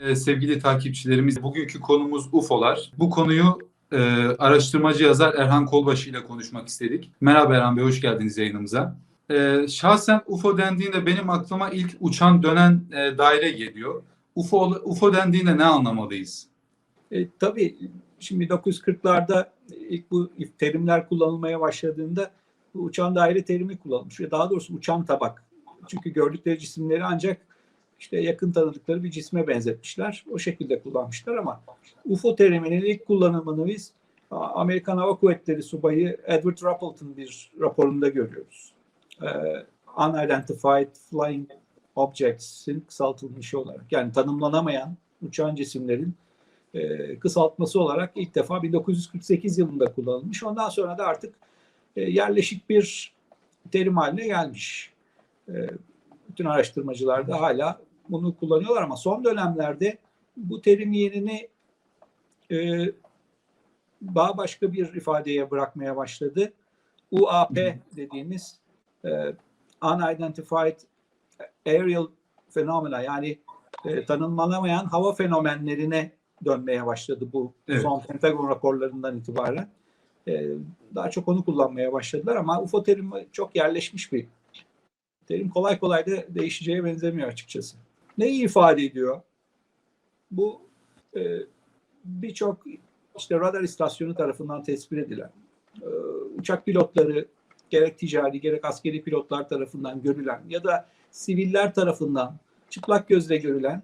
Ee, sevgili takipçilerimiz, bugünkü konumuz UFO'lar. Bu konuyu e, araştırmacı yazar Erhan Kolbaşı ile konuşmak istedik. Merhaba Erhan Bey, hoş geldiniz yayınımıza. Ee, şahsen UFO dendiğinde benim aklıma ilk uçan dönen e, daire geliyor. UFO, UFO dendiğinde ne anlamalıyız? E, tabii şimdi 1940'larda ilk bu terimler kullanılmaya başladığında bu uçan daire terimi kullanılmış. Daha doğrusu uçan tabak. Çünkü gördükleri cisimleri ancak işte yakın tanıdıkları bir cisme benzetmişler. O şekilde kullanmışlar ama UFO teriminin ilk kullanımını biz Amerikan Hava Kuvvetleri subayı Edward Rappleton bir raporunda görüyoruz. Ee, Unidentified Flying Objects'in kısaltılmışı olarak yani tanımlanamayan uçan cisimlerin e, kısaltması olarak ilk defa 1948 yılında kullanılmış. Ondan sonra da artık e, yerleşik bir terim haline gelmiş. E, bütün araştırmacılar da hala bunu kullanıyorlar ama son dönemlerde bu terim yerini e, daha başka bir ifadeye bırakmaya başladı. UAP dediğimiz e, Unidentified Aerial Phenomena yani e, tanımlanamayan hava fenomenlerine dönmeye başladı bu evet. son Pentagon raporlarından itibaren. E, daha çok onu kullanmaya başladılar ama UFO terimi çok yerleşmiş bir terim. Kolay kolay da değişeceğe benzemiyor açıkçası. Neyi ifade ediyor? Bu e, birçok işte radar istasyonu tarafından tespit edilen e, uçak pilotları gerek ticari gerek askeri pilotlar tarafından görülen ya da siviller tarafından çıplak gözle görülen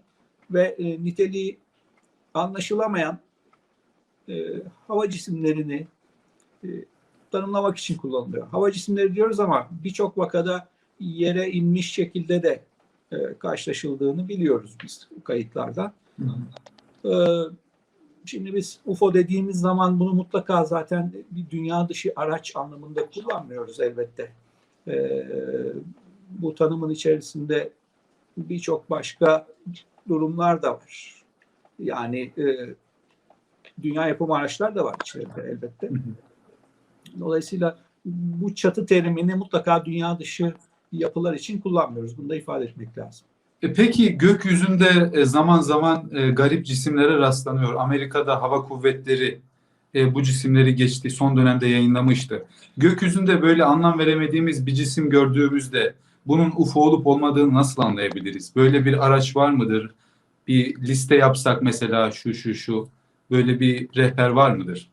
ve e, niteliği anlaşılamayan e, hava cisimlerini e, tanımlamak için kullanılıyor. Hava cisimleri diyoruz ama birçok vakada yere inmiş şekilde de e, karşılaşıldığını biliyoruz biz kayıtlardan. E, şimdi biz UFO dediğimiz zaman bunu mutlaka zaten bir dünya dışı araç anlamında kullanmıyoruz elbette. E, bu tanımın içerisinde birçok başka durumlar da var. Yani e, dünya yapımı araçlar da var içeride elbette. Dolayısıyla bu çatı terimini mutlaka dünya dışı yapılar için kullanmıyoruz. Bunu da ifade etmek lazım. E peki gökyüzünde e, zaman zaman e, garip cisimlere rastlanıyor. Amerika'da hava kuvvetleri bu cisimleri geçti, son dönemde yayınlamıştı. Gökyüzünde böyle anlam veremediğimiz bir cisim gördüğümüzde bunun UFO olup olmadığını nasıl anlayabiliriz? Böyle bir araç var mıdır? Bir liste yapsak mesela şu şu şu böyle bir rehber var mıdır?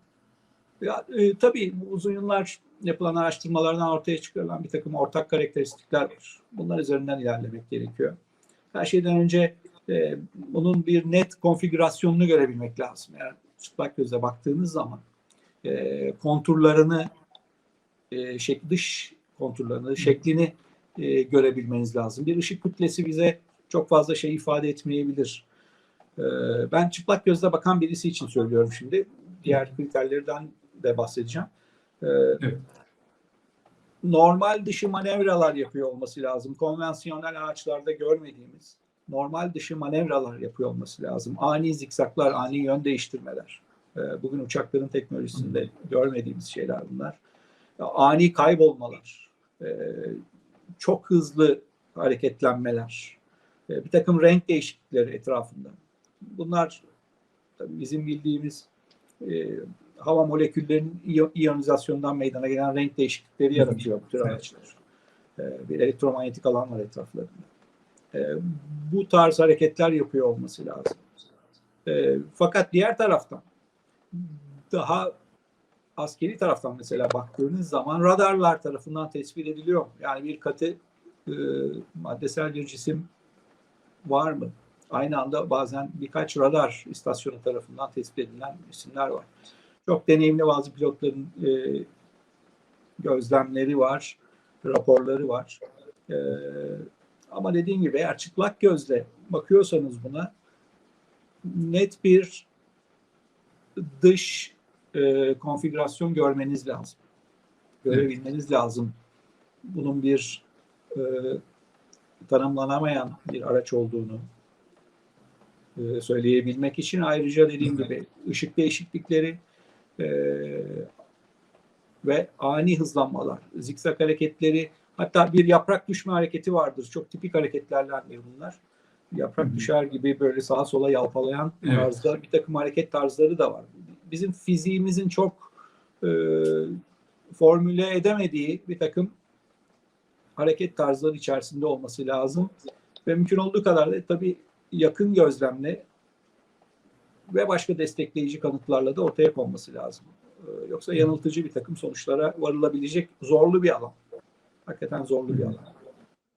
Ya, e, tabii uzun yıllar yapılan araştırmalardan ortaya çıkarılan bir takım ortak karakteristikler var. Bunlar üzerinden ilerlemek gerekiyor. Her şeyden önce e, bunun bir net konfigürasyonunu görebilmek lazım. Yani çıplak göze baktığınız zaman e, konturlarını, e, şek, dış konturlarını, şeklini e, görebilmeniz lazım. Bir ışık kütlesi bize çok fazla şey ifade etmeyebilir. E, ben çıplak gözle bakan birisi için söylüyorum şimdi. Diğer kriterlerden de bahsedeceğim. Ee, evet. Normal dışı manevralar yapıyor olması lazım. Konvansiyonel araçlarda görmediğimiz normal dışı manevralar yapıyor olması lazım. Ani zikzaklar, ani yön değiştirmeler. Ee, bugün uçakların teknolojisinde görmediğimiz şeyler bunlar. Ani kaybolmalar, ee, çok hızlı hareketlenmeler, bir takım renk değişiklikleri etrafında. Bunlar bizim bildiğimiz hava moleküllerinin iyonizasyondan meydana gelen renk değişiklikleri yaratıyor bu tür araçlar. E, bir elektromanyetik alan var etraflarında. E, bu tarz hareketler yapıyor olması lazım. E, fakat diğer taraftan daha askeri taraftan mesela baktığınız zaman radarlar tarafından tespit ediliyor. Yani bir katı e, maddesel bir cisim var mı? Aynı anda bazen birkaç radar istasyonu tarafından tespit edilen isimler var. Çok deneyimli bazı pilotların e, gözlemleri var, raporları var. E, ama dediğim gibi eğer çıplak gözle bakıyorsanız buna net bir dış e, konfigürasyon görmeniz lazım. Görebilmeniz evet. lazım. Bunun bir e, tanımlanamayan bir araç olduğunu e, söyleyebilmek için ayrıca dediğim gibi ışık değişiklikleri, e, ve ani hızlanmalar, zikzak hareketleri, hatta bir yaprak düşme hareketi vardır. Çok tipik hareketlerdendir bunlar. yaprak Hı hı. düşer gibi böyle sağa sola yalpalayan Evet. tarzda bir takım hareket tarzları da var. Bizim fiziğimizin çok e, formüle edemediği bir takım hareket tarzları içerisinde olması lazım. Ve mümkün olduğu kadar da tabii yakın gözlemle ve başka destekleyici kanıtlarla da ortaya konması lazım. Ee, Yoksa yanıltıcı bir takım sonuçlara varılabilecek zorlu bir alan. Hakikaten zorlu bir alan.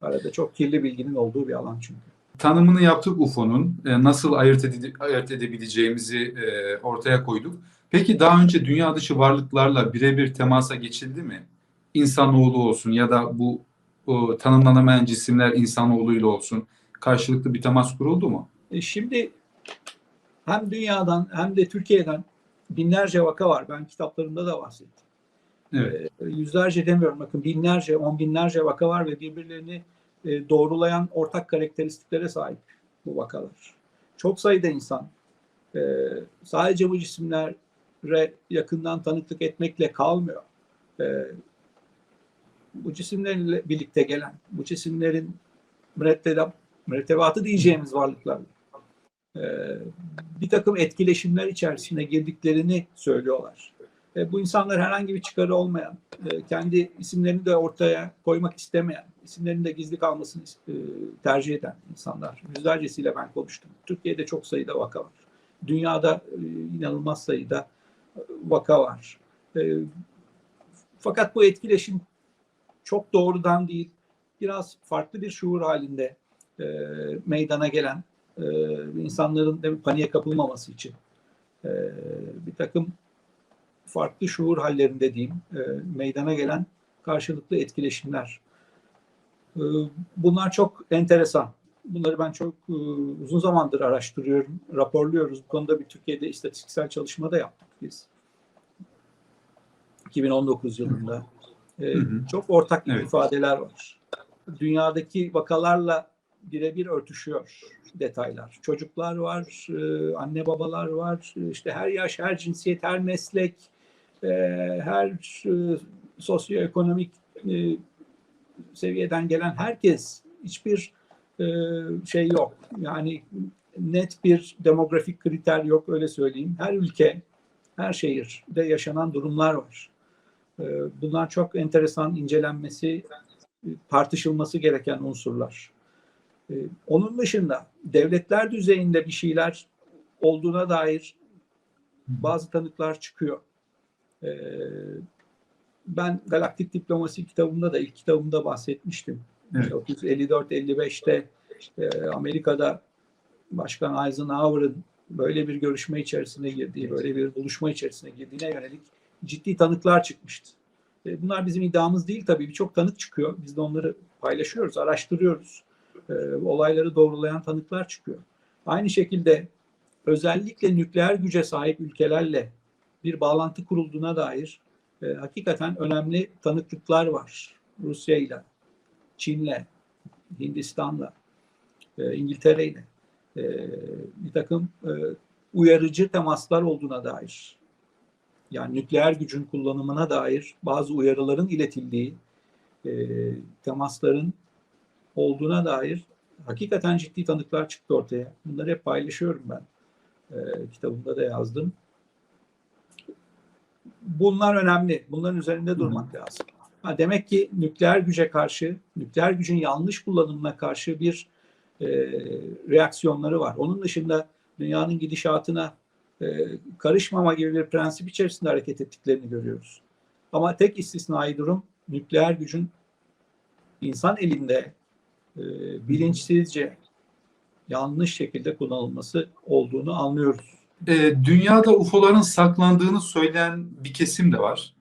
Arada çok kirli bilginin olduğu bir alan çünkü. Tanımını yaptık UFO'nun. E, nasıl ayırt, ede- ayırt edebileceğimizi e, ortaya koyduk. Peki daha önce dünya dışı varlıklarla birebir temasa geçildi mi? İnsanoğlu olsun ya da bu o, tanımlanamayan cisimler insanoğluyla olsun. Karşılıklı bir temas kuruldu mu? E, Şimdi hem dünyadan hem de Türkiye'den binlerce vaka var. Ben kitaplarımda da bahsettim. Evet. E, Yüzlerce demiyorum bakın binlerce, on binlerce vaka var ve birbirlerini e, doğrulayan ortak karakteristiklere sahip bu vakalar. Çok sayıda insan e, sadece bu cisimlere yakından tanıklık etmekle kalmıyor. E, Bu cisimlerle birlikte gelen, bu cisimlerin müretteba- mürettebatı diyeceğimiz varlıklar e, bir takım etkileşimler içerisine girdiklerini söylüyorlar. E, bu insanlar herhangi bir çıkarı olmayan, e, kendi isimlerini de ortaya koymak istemeyen, isimlerinin de gizli kalmasını e, tercih eden insanlar. Yüzlercesiyle ben konuştum. Türkiye'de çok sayıda vaka var. Dünyada e, inanılmaz sayıda e, vaka var. E, fakat bu etkileşim çok doğrudan değil, biraz farklı bir şuur halinde e, meydana gelen e, insanların da paniğe kapılmaması için e, bir takım farklı şuur hallerinde diyeyim e, meydana gelen karşılıklı etkileşimler. E, bunlar çok enteresan. Bunları ben çok e, uzun zamandır araştırıyorum, raporluyoruz. Bu konuda bir Türkiye'de istatistiksel çalışma da yaptık biz. 2019 yılında. E, Hı hı. Çok ortak Evet. ifadeler var. Dünyadaki vakalarla birebir örtüşüyor detaylar. Çocuklar var, e, anne babalar var, e, işte her yaş, her cinsiyet, her meslek, e, her sosyoekonomik seviyeden gelen herkes hiçbir şey yok. Yani net bir demografik kriter yok öyle söyleyeyim. Her ülke, her şehirde yaşanan durumlar var. Bunlar çok enteresan incelenmesi, tartışılması gereken unsurlar. E, Onun dışında devletler düzeyinde bir şeyler olduğuna dair bazı tanıklar çıkıyor. E, Ben Galaktik Diplomasi kitabımda da ilk kitabımda bahsetmiştim. Evet. 1954-55'te e, Amerika'da Başkan Eisenhower'ın böyle bir görüşme içerisine girdiği, böyle bir buluşma içerisine girdiğine yönelik ciddi tanıklar çıkmıştı. E, Bunlar bizim iddiamız değil tabii. Birçok tanık çıkıyor. Biz de onları paylaşıyoruz, araştırıyoruz. E, Olayları doğrulayan tanıklar çıkıyor. Aynı şekilde özellikle nükleer güce sahip ülkelerle bir bağlantı kurulduğuna dair e, hakikaten önemli tanıklıklar var. Rusya ile, Çin'le, Hindistan'la, e, İngiltere'yle e, bir takım e, uyarıcı temaslar olduğuna dair yani nükleer gücün kullanımına dair bazı uyarıların iletildiği e, temasların olduğuna dair hakikaten ciddi tanıklar çıktı ortaya. Bunları hep paylaşıyorum ben. E, kitabımda da yazdım. Bunlar önemli. Bunların üzerinde durmak lazım. Ha, demek ki nükleer güce karşı, nükleer gücün yanlış kullanımına karşı bir e, reaksiyonları var. Onun dışında dünyanın gidişatına e, karışmama gibi bir prensip içerisinde hareket ettiklerini görüyoruz. Ama tek istisnai durum nükleer gücün insan elinde e, bilinçsizce yanlış şekilde kullanılması olduğunu anlıyoruz. E, dünyada UFO'ların saklandığını söyleyen bir kesim de var.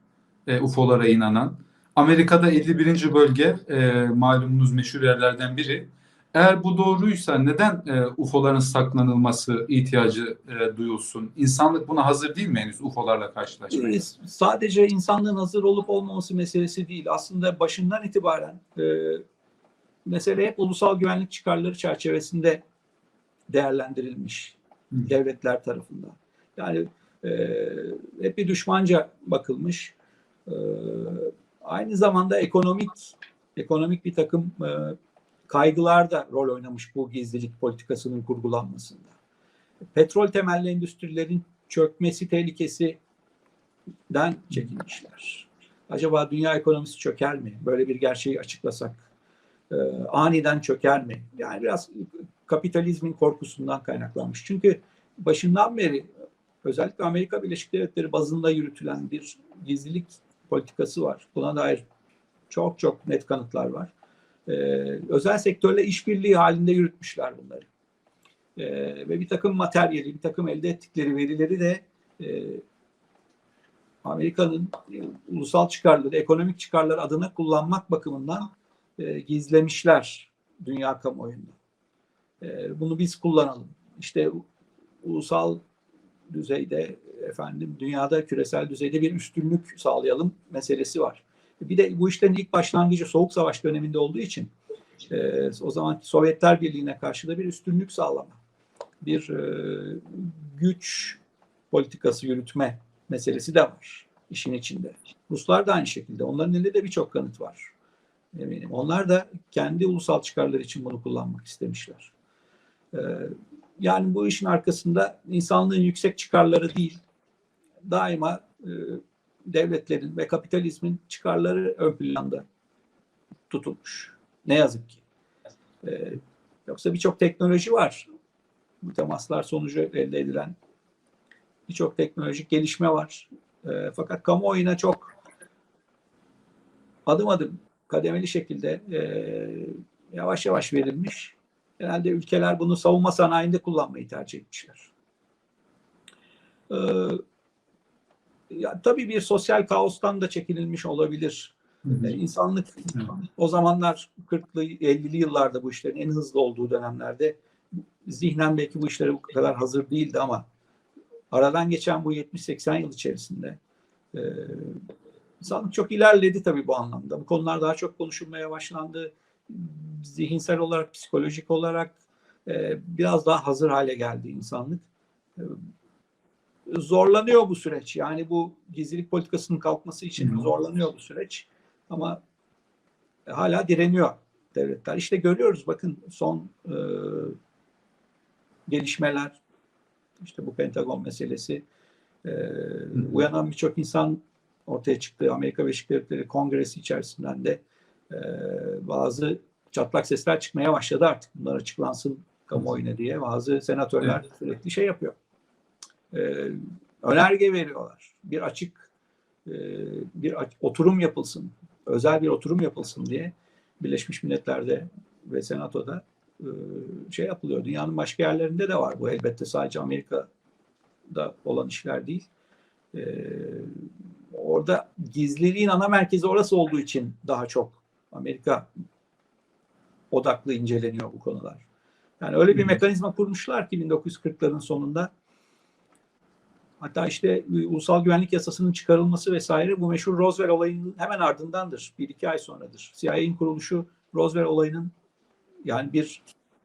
E, UFO'lara inanan. Amerika'da 51. bölge e, malumunuz meşhur yerlerden biri. Eğer bu doğruysa neden e, UFO'ların saklanılması ihtiyacı e, duyulsun? İnsanlık buna hazır değil mi henüz UFO'larla karşılaşmaya? Ee, Sadece insanlığın hazır olup olmaması meselesi değil. Aslında başından itibaren e, mesele hep ulusal güvenlik çıkarları çerçevesinde değerlendirilmiş Hı. devletler tarafından. Yani e, hep bir düşmanca bakılmış. E, aynı zamanda ekonomik ekonomik bir takım e, kaygılar da rol oynamış bu gizlilik politikasının kurgulanmasında. Petrol temelli endüstrilerin çökmesi tehlikesinden çekinmişler. Acaba dünya ekonomisi çöker mi? Böyle bir gerçeği açıklasak. Ee, aniden çöker mi? Yani biraz kapitalizmin korkusundan kaynaklanmış. Çünkü başından beri özellikle Amerika Birleşik Devletleri bazında yürütülen bir gizlilik politikası var. Buna dair çok çok net kanıtlar var. Ee, özel sektörle işbirliği halinde yürütmüşler bunları. Ee, ve bir takım materyali, bir takım elde ettikleri verileri de e, Amerika'nın e, ulusal çıkarları, ekonomik çıkarları adına kullanmak bakımından e, gizlemişler dünya kamuoyunda. E, bunu biz kullanalım. İşte ulusal düzeyde efendim dünyada küresel düzeyde bir üstünlük sağlayalım meselesi var. Bir de bu işlerin ilk başlangıcı Soğuk Savaş döneminde olduğu için e, o zaman Sovyetler Birliği'ne karşı da bir üstünlük sağlama, bir e, güç politikası yürütme meselesi de var işin içinde. Ruslar da aynı şekilde. Onların elinde de birçok kanıt var. Eminim. Onlar da kendi ulusal çıkarları için bunu kullanmak istemişler. Ee, yani bu işin arkasında insanlığın yüksek çıkarları değil, daima e, devletlerin ve kapitalizmin çıkarları ön planda tutulmuş. Ne yazık ki. Ee, yoksa birçok teknoloji var. Bu temaslar sonucu elde edilen birçok teknolojik gelişme var. E, fakat kamuoyuna çok adım adım kademeli şekilde e, yavaş yavaş verilmiş. Genelde ülkeler bunu savunma sanayinde kullanmayı tercih etmişler. E, ya, tabii bir sosyal kaostan da çekinilmiş olabilir. E, insanlık o zamanlar 40'lı 50'li yıllarda bu işlerin en hızlı olduğu dönemlerde zihnen belki bu işlere bu kadar hazır değildi ama aradan geçen bu 70-80 yıl içerisinde e, insanlık çok ilerledi tabii bu anlamda. Bu konular daha çok konuşulmaya başlandı. Zihinsel olarak, psikolojik olarak e, biraz daha hazır hale geldi insanlık. E, zorlanıyor bu süreç. Yani bu gizlilik politikasının kalkması için zorlanıyor bu süreç. Ama hala direniyor devletler. İşte görüyoruz bakın son e, gelişmeler, işte bu Pentagon meselesi, e, uyanan birçok insan ortaya çıktı. Amerika Birleşik Devletleri Kongresi içerisinden de e, bazı çatlak sesler çıkmaya başladı artık. Bunlar açıklansın kamuoyuna diye. Bazı senatörler sürekli şey yapıyor. E, önerge veriyorlar. Bir açık e, bir oturum yapılsın. Özel bir oturum yapılsın diye Birleşmiş Milletler'de ve Senato'da e, şey yapılıyor. Dünyanın başka yerlerinde de var bu elbette sadece Amerika'da olan işler değil. E, orada gizliliğin ana merkezi orası olduğu için daha çok Amerika odaklı inceleniyor bu konular. Yani öyle bir mekanizma kurmuşlar ki 1940'ların sonunda hatta işte ulusal güvenlik yasasının çıkarılması vesaire bu meşhur Roswell olayının hemen ardındandır. Bir iki ay sonradır. CIA'nin kuruluşu Roswell olayının yani bir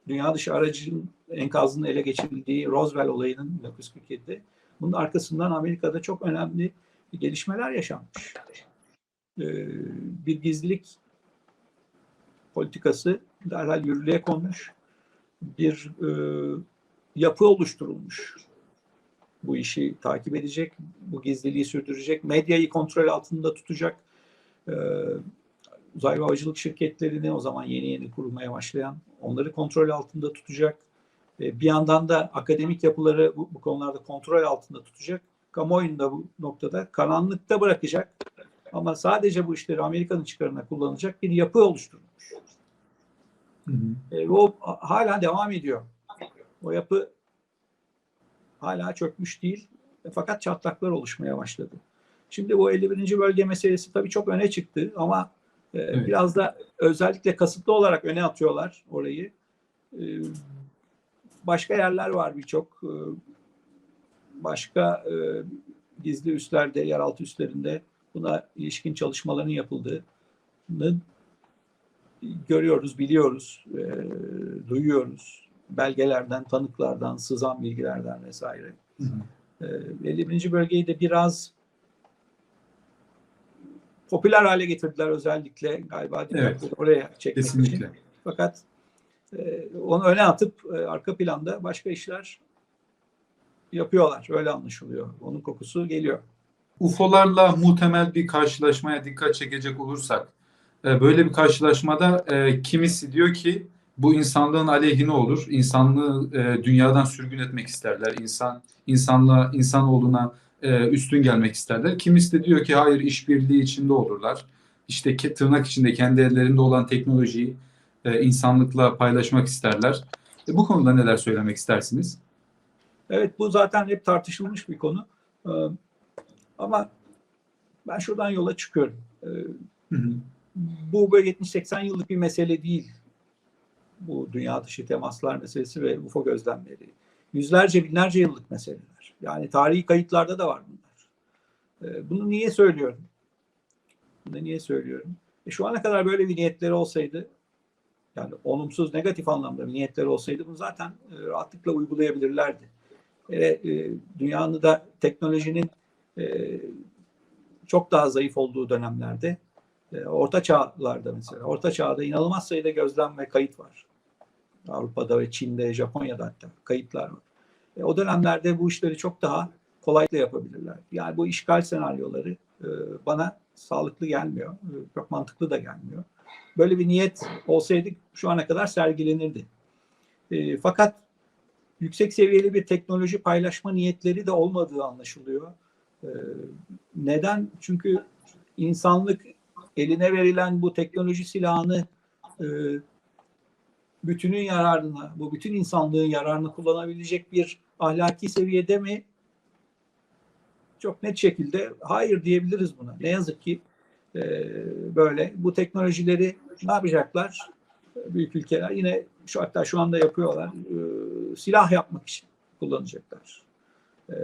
dünya dışı aracın enkazının ele geçirildiği Roswell olayının 1947'de bunun arkasından Amerika'da çok önemli gelişmeler yaşanmış. Ee, bir gizlilik politikası derhal yürürlüğe konmuş. Bir e, yapı oluşturulmuş. Bu işi takip edecek, bu gizliliği sürdürecek, medyayı kontrol altında tutacak. Ee, uzay ve havacılık şirketlerini o zaman yeni yeni kurulmaya başlayan onları kontrol altında tutacak. Ee, bir yandan da akademik yapıları bu, bu konularda kontrol altında tutacak. Kamuoyunu da bu noktada karanlıkta bırakacak. Ama sadece bu işleri Amerika'nın çıkarına kullanacak bir yapı oluşturmuş. Hı hı. E, o hala devam ediyor. O yapı hala çökmüş değil. E, fakat çatlaklar oluşmaya başladı. Şimdi bu 51. bölge meselesi tabii çok öne çıktı ama e, Evet. biraz da özellikle kasıtlı olarak öne atıyorlar orayı. E, başka yerler var birçok. E, başka e, gizli üslerde, yeraltı üslerinde buna ilişkin çalışmaların yapıldığını görüyoruz, biliyoruz, e, duyuyoruz. Belgelerden, tanıklardan, sızan bilgilerden vesaire. Hı hı. E, 51. bölgeyi de biraz popüler hale getirdiler özellikle galiba Evet. oraya çekmek için. Kesinlikle. Fakat e, onu öne atıp e, arka planda başka işler yapıyorlar. Öyle anlaşılıyor. Onun kokusu geliyor. UFO'larla muhtemel bir karşılaşmaya dikkat çekecek olursak, e, böyle bir karşılaşmada e, kimisi diyor ki bu insanlığın aleyhine olur. İnsanlığı e, dünyadan sürgün etmek isterler. İnsan insanlığa, insanoğluna e, üstün gelmek isterler. Kimisi de diyor ki hayır işbirliği içinde olurlar. İşte tırnak içinde kendi ellerinde olan teknolojiyi insanlıkla paylaşmak isterler. Bu konuda neler söylemek istersiniz? Evet bu zaten hep tartışılmış bir konu. Ee, ama ben şuradan yola çıkıyorum. Ee, Hı hı. bu böyle 70-80 yıllık bir mesele değil. Bu dünya dışı temaslar meselesi ve UFO gözlemleri. Yüzlerce binlerce yıllık meseleler. Yani tarihi kayıtlarda da var bunlar. Ee, bunu niye söylüyorum? Bunu niye söylüyorum? E şu ana kadar böyle bir niyetleri olsaydı yani olumsuz negatif anlamda bir niyetleri olsaydı bunu zaten e, rahatlıkla uygulayabilirlerdi. E, e, dünyanın da teknolojinin e, çok daha zayıf olduğu dönemlerde e, orta çağlarda mesela orta çağda inanılmaz sayıda gözlem ve kayıt var. Avrupa'da ve Çin'de, Japonya'da hatta kayıtlar var. E, o dönemlerde bu işleri çok daha kolaylıkla yapabilirler. Yani bu işgal senaryoları e, bana sağlıklı gelmiyor. E, çok mantıklı da gelmiyor. Böyle bir niyet olsaydı şu ana kadar sergilenirdi. E, fakat yüksek seviyeli bir teknoloji paylaşma niyetleri de olmadığı anlaşılıyor. E, neden? Çünkü insanlık eline verilen bu teknoloji silahını e, bütünün yararına, bu bütün insanlığın yararına kullanabilecek bir ahlaki seviyede mi? Çok net şekilde hayır diyebiliriz buna. Ne yazık ki e, böyle bu teknolojileri ne yapacaklar? Büyük ülkeler yine şu hatta şu anda yapıyorlar. E, silah yapmak için kullanacaklar. E,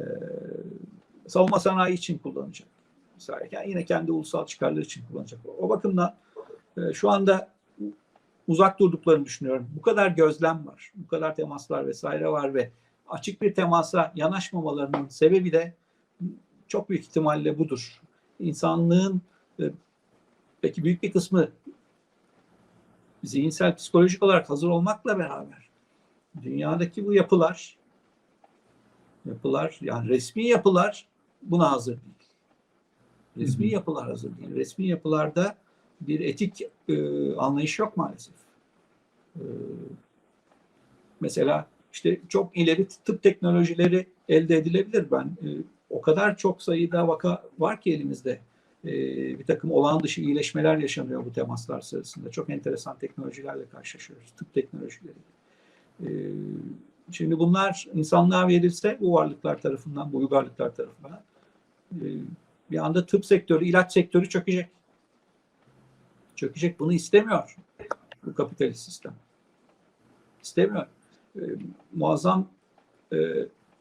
savunma sanayi için kullanacak. Mesela yani yine kendi ulusal çıkarları için kullanacak. O bakımdan e, şu anda uzak durduklarını düşünüyorum. Bu kadar gözlem var, bu kadar temaslar vesaire var ve açık bir temasa yanaşmamalarının sebebi de çok büyük ihtimalle budur. İnsanlığın e, peki büyük bir kısmı zihinsel, psikolojik olarak hazır olmakla beraber dünyadaki bu yapılar yapılar yani resmi yapılar buna hazır değil. Resmi yapılar hazır değil. Resmi yapılarda bir etik e, anlayış yok maalesef. E, mesela işte çok ileri tıp teknolojileri elde edilebilir. Ben e, o kadar çok sayıda vaka var ki elimizde. E, bir takım olağan dışı iyileşmeler yaşanıyor bu temaslar sırasında. Çok enteresan teknolojilerle karşılaşıyoruz. Tıp teknolojileri. E, şimdi bunlar insanlığa verilse bu varlıklar tarafından, bu uygarlıklar tarafından e, bir anda tıp sektörü, ilaç sektörü çökecek. Çökecek. Bunu istemiyor bu kapitalist sistem. İstemiyor. E, muazzam e,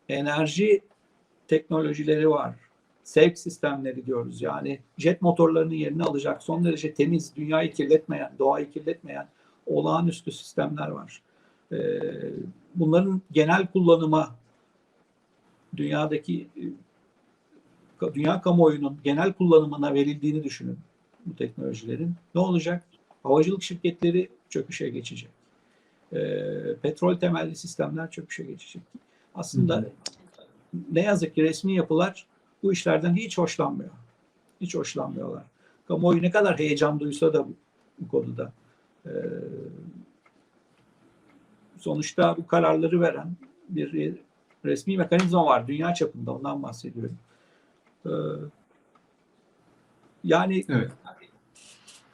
enerji teknolojileri var. Sevk sistemleri diyoruz. Yani jet motorlarının yerini alacak son derece temiz, dünyayı kirletmeyen, doğayı kirletmeyen olağanüstü sistemler var. E, bunların genel kullanıma dünyadaki e, dünya kamuoyunun genel kullanımına verildiğini düşünün bu teknolojilerin. Ne olacak? Havacılık şirketleri çöküşe geçecek. E, petrol temelli sistemler çöküşe geçecek. Aslında hı. ne yazık ki resmi yapılar bu işlerden hiç hoşlanmıyor. Hiç hoşlanmıyorlar. Kamuoyu ne kadar heyecan duysa da bu, bu konuda. E, sonuçta bu kararları veren bir resmi mekanizma var dünya çapında ondan bahsediyorum. Ee, yani Evet.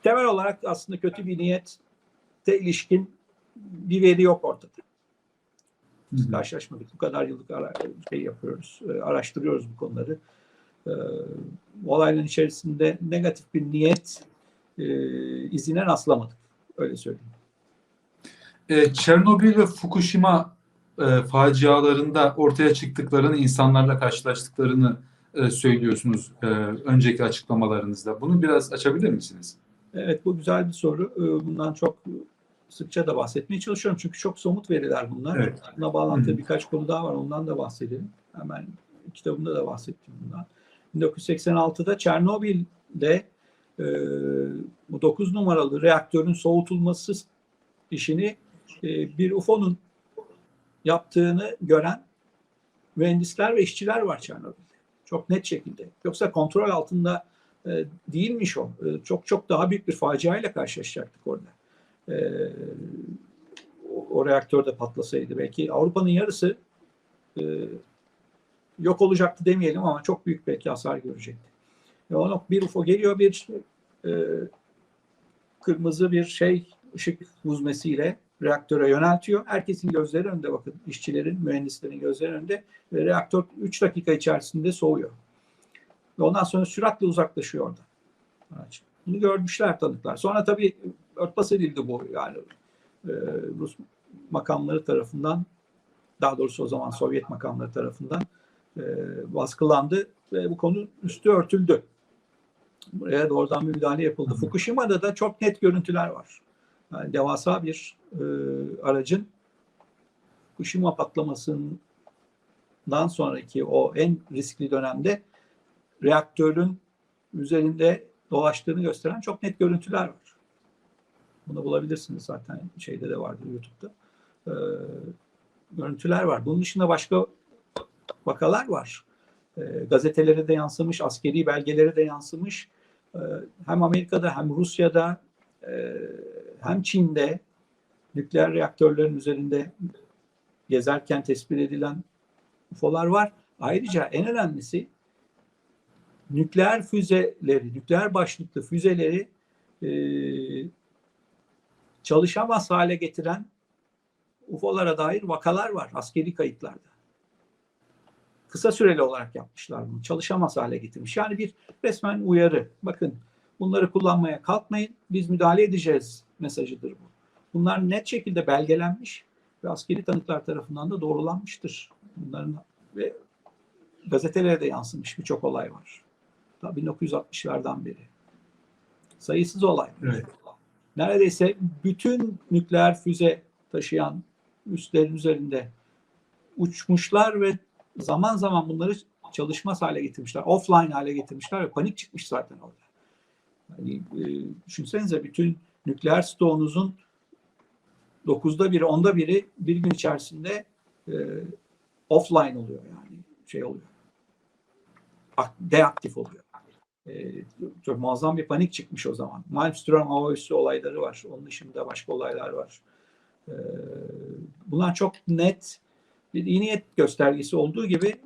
temel olarak aslında kötü bir niyete ilişkin bir veri yok ortada. Hı. Karşılaşmadık. Bu kadar yıllık ara, şey yapıyoruz, e, araştırıyoruz bu konuları. Ee, olayların içerisinde negatif bir niyet e, izine rastlamadık. Öyle söyleyeyim. E, Çernobil ve Fukushima e, facialarında ortaya çıktıklarını, insanlarla karşılaştıklarını e, söylüyorsunuz e, önceki açıklamalarınızda. Bunu biraz açabilir misiniz? Evet bu güzel bir soru. Ee, Bundan çok sıkça da bahsetmeye çalışıyorum. Çünkü çok somut veriler bunlar. Evet. Buna bağlantılı birkaç konu daha var. Ondan da bahsedelim. Hemen kitabımda da bahsettim bundan. 1986'da Çernobil'de e, bu 9 numaralı reaktörün soğutulması işini e, bir UFO'nun yaptığını gören mühendisler ve işçiler var Çernobil'de. Çok net şekilde. Yoksa kontrol altında e, değilmiş o. E, çok çok daha büyük bir faciayla karşılaşacaktık orada. E, o, o reaktör de patlasaydı belki Avrupa'nın yarısı e, yok olacaktı demeyelim ama çok büyük belki hasar görecekti. Ona bir UFO geliyor bir e, kırmızı bir şey ışık huzmesiyle reaktöre yöneltiyor. Herkesin gözleri önünde bakın. işçilerin, mühendislerin gözleri önünde ve reaktör 3 dakika içerisinde soğuyor. Ve ondan sonra süratle uzaklaşıyor oradan. araç. Bunu görmüşler tanıklar. Sonra tabii örtbas edildi bu yani e, Rus makamları tarafından daha doğrusu o zaman Sovyet makamları tarafından e, baskılandı ve bu konu üstü örtüldü. Buraya doğrudan bir müdahale yapıldı. Fukushima'da da çok net görüntüler var. Yani devasa bir e, aracın Fukushima patlamasından sonraki o en riskli dönemde reaktörün üzerinde dolaştığını gösteren çok net görüntüler var. Bunu bulabilirsiniz zaten şeyde de vardır YouTube'da. Ee, görüntüler var. Bunun dışında başka vakalar var. Ee, gazetelere de yansımış, askeri belgelere de yansımış. Ee, hem Amerika'da hem Rusya'da e, hem Çin'de nükleer reaktörlerin üzerinde gezerken tespit edilen UFO'lar var. Ayrıca en önemlisi nükleer füzeleri, nükleer başlıklı füzeleri e, çalışamaz hale getiren UFO'lara dair vakalar var askeri kayıtlarda. Kısa süreli olarak yapmışlar bunu. Çalışamaz hale getirmiş. Yani bir resmen uyarı. Bakın bunları kullanmaya kalkmayın. Biz müdahale edeceğiz mesajıdır bu. Bunlar net şekilde belgelenmiş ve askeri tanıklar tarafından da doğrulanmıştır. Bunların ve gazetelere de yansımış birçok olay var. Ta 1960'lardan beri. Sayısız olay. Evet. Neredeyse bütün nükleer füze taşıyan üslerin üzerinde uçmuşlar ve zaman zaman bunları çalışmaz hale getirmişler. Offline hale getirmişler ve panik çıkmış zaten orada. Yani, e, düşünsenize bütün nükleer stoğunuzun dokuzda biri, onda biri bir gün içerisinde e, offline oluyor yani şey oluyor. Ak- Deaktif oluyor. E, çok muazzam bir panik çıkmış o zaman. Malmström hava üssü olayları var. Onun dışında başka olaylar var. E, bunlar çok net bir iyi niyet göstergesi olduğu gibi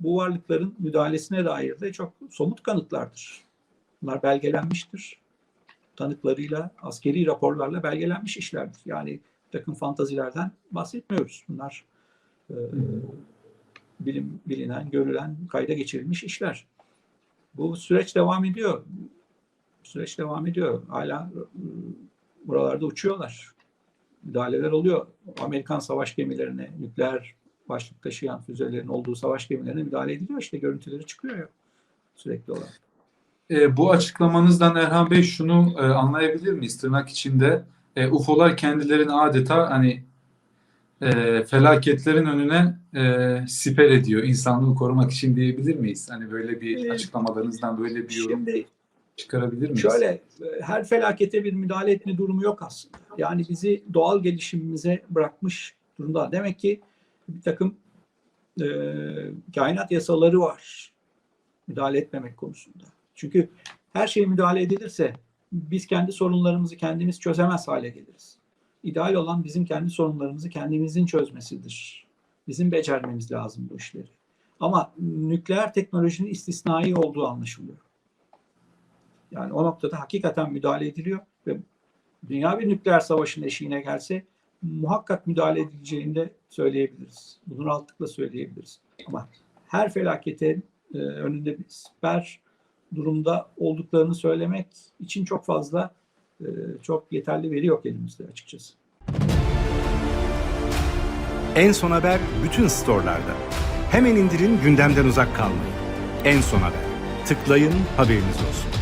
bu varlıkların müdahalesine dair de çok somut kanıtlardır. Bunlar belgelenmiştir. Tanıklarıyla, askeri raporlarla belgelenmiş işlerdir. Yani takım fantazilerden bahsetmiyoruz. Bunlar e, bilim, bilinen, görülen, kayda geçirilmiş işler. Bu süreç devam ediyor. Süreç devam ediyor. Hala e, buralarda uçuyorlar. Müdahaleler oluyor. Amerikan savaş gemilerine, nükleer başlık taşıyan füzelerin olduğu savaş gemilerine müdahale ediliyor. İşte görüntüleri çıkıyor ya sürekli olarak. E, bu açıklamanızdan Erhan Bey şunu e, anlayabilir miyiz tırnak içinde? E, UFO'lar kendilerini adeta hani e, felaketlerin önüne e, siper ediyor insanlığı korumak için diyebilir miyiz? Hani böyle bir E, açıklamalarınızdan böyle bir yorum Şimdi çıkarabilir miyiz? Şöyle e, her felakete bir müdahale etme durumu yok aslında. Yani bizi doğal gelişimimize bırakmış durumda. Demek ki bir takım e, kainat yasaları var müdahale etmemek konusunda. Çünkü her şeye müdahale edilirse biz kendi sorunlarımızı kendimiz çözemez hale geliriz. İdeal olan bizim kendi sorunlarımızı kendimizin çözmesidir. Bizim becermemiz lazım bu işleri. Ama nükleer teknolojinin istisnai olduğu anlaşılıyor. Yani o noktada hakikaten müdahale ediliyor ve dünya bir nükleer savaşın eşiğine gelse muhakkak müdahale edileceğini de söyleyebiliriz. Bunu rahatlıkla söyleyebiliriz. Ama her felaketin e, önünde bir siper durumda olduklarını söylemek için çok fazla e, çok yeterli veri yok elimizde açıkçası. En Son Haber bütün storelarda. Hemen indirin gündemden uzak kalmayın. En Son Haber. Tıklayın haberiniz olsun.